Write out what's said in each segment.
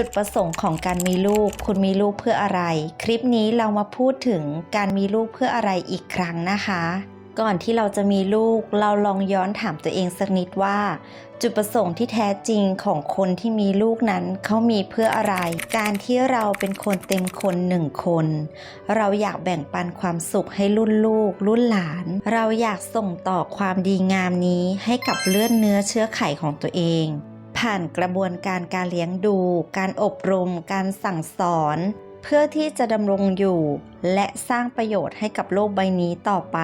จุดประสงค์ของการมีลูก คุณมีลูกเพื่ออะไร คลิปนี้เรามาพูดถึงการมีลูกเพื่ออะไรอีกครั้งนะคะ ก่อนที่เราจะมีลูก เราลองย้อนถามตัวเองสักนิดว่า จุดประสงค์ที่แท้จริงของคนที่มีลูกนั้นเขามีเพื่ออะไร การที่เราเป็นคนเต็มคนหนึ่งคน เราอยากแบ่งปันความสุขให้รุ่นลูก รุ่นหลาน เราอยากส่งต่อความดีงามนี้ให้กับเลือดเนื้อเชื้อไขของตัวเอง ผ่านกระบวนการการเลี้ยงดู การอบรม การสั่งสอน เพื่อที่จะดำรงอยู่ และสร้างประโยชน์ให้กับโลกใบนี้ต่อไป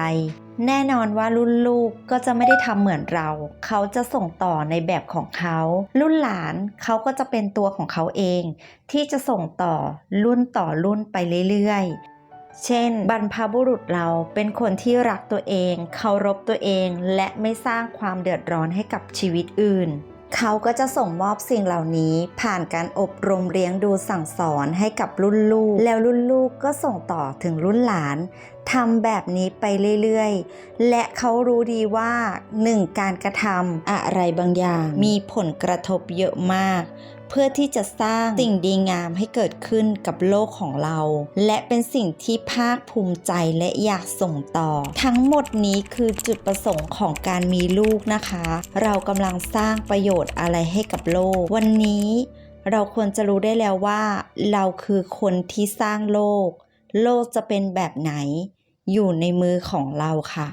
แน่นอนว่ารุ่นลูกก็จะไม่ได้ทำเหมือนเรา เขาจะส่งต่อในแบบของเขา รุ่นหลานเขาก็จะเป็นตัวของเขาเอง ที่จะส่งต่อรุ่นต่อรุ่นไปเรื่อยเช่น บรรพบุรุษเราเป็นคนที่รักตัวเอง เคารพตัวเอง และไม่สร้างความเดือดร้อนให้กับชีวิตอื่น เขาก็จะส่งมอบสิ่งเหล่านี้ผ่านการอบรมเลี้ยงดูสั่งสอนให้กับรุ่นลูก แล้วรุ่นลูกก็ส่งต่อถึงรุ่นหลานทำแบบนี้ไปเรื่อยๆ และเขารู้ดีว่าหนึ่งการกระทำอะไรบางอย่าง มีผลกระทบเยอะมาก เพื่อที่จะสร้างสิ่งดีงามให้เกิดขึ้นกับโลกของเรา และเป็นสิ่งที่ภาคภูมิใจและอยากส่งต่อ ทั้งหมดนี้คือจุดประสงค์ของการมีลูกนะคะ เรากำลังสร้างประโยชน์อะไรให้กับโลก วันนี้เราควรจะรู้ได้แล้วว่า เราคือคนที่สร้างโลก โลกจะเป็นแบบไหน อยู่ในมือของเราค่ะ